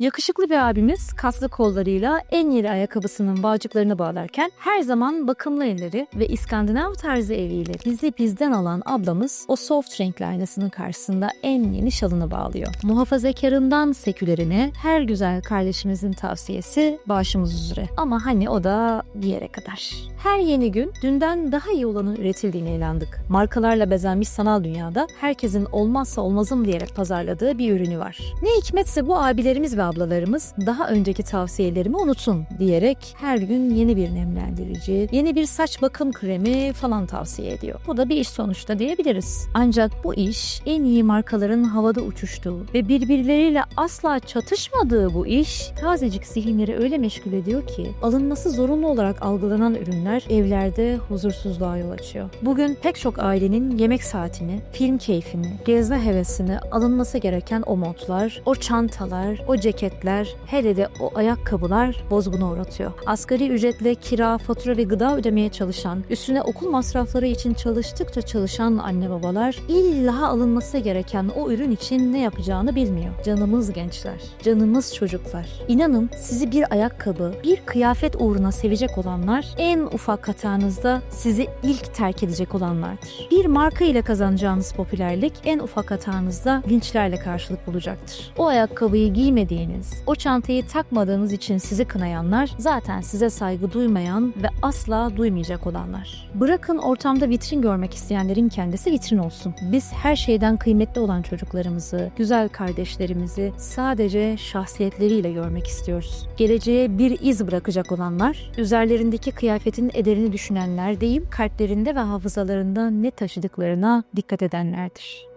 Yakışıklı bir abimiz kaslı kollarıyla en yeni ayakkabısının bağcıklarını bağlarken her zaman bakımlı elleri ve İskandinav tarzı eviyle bizi bizden alan ablamız o soft renkli aynasının karşısında en yeni şalını bağlıyor. Muhafazakarından sekülerine her güzel kardeşimizin tavsiyesi başımız üzere. Ama hani o da bir yere kadar. Her yeni gün dünden daha iyi olanın üretildiğine inandık. Markalarla bezenmiş sanal dünyada herkesin olmazsa olmazım diyerek pazarladığı bir ürünü var. Ne hikmetse bu abilerimiz ve ablalarımız daha önceki tavsiyelerimi unutun diyerek her gün yeni bir nemlendirici, yeni bir saç bakım kremi falan tavsiye ediyor. Bu da bir iş sonuçta diyebiliriz. Ancak bu iş en iyi markaların havada uçuştuğu ve birbirleriyle asla çatışmadığı bu iş tazecik zihinleri öyle meşgul ediyor ki alınması zorunlu olarak algılanan ürünler evlerde huzursuzluğa yol açıyor. Bugün pek çok ailenin yemek saatini, film keyfini, gezme hevesini alınması gereken o montlar, o çantalar, o ceketler, hele de o ayakkabılar bozguna uğratıyor. Asgari ücretle kira, fatura ve gıda ödemeye çalışan, üstüne okul masrafları için çalıştıkça çalışan anne babalar illa alınması gereken o ürün için ne yapacağını bilmiyor. Canımız gençler, canımız çocuklar. İnanın sizi bir ayakkabı, bir kıyafet uğruna sevecek olanlar en ufak hatanızda sizi ilk terk edecek olanlardır. Bir marka ile kazanacağınız popülerlik en ufak hatanızda linçlerle karşılık bulacaktır. O ayakkabıyı giymediğiniz, o çantayı takmadığınız için sizi kınayanlar zaten size saygı duymayan ve asla duymayacak olanlar. Bırakın ortamda vitrin görmek isteyenlerin kendisi vitrin olsun. Biz her şeyden kıymetli olan çocuklarımızı, güzel kardeşlerimizi sadece şahsiyetleriyle görmek istiyoruz. Geleceğe bir iz bırakacak olanlar, üzerlerindeki kıyafetin ederini düşünenler değil, kalplerinde ve hafızalarında ne taşıdıklarına dikkat edenlerdir.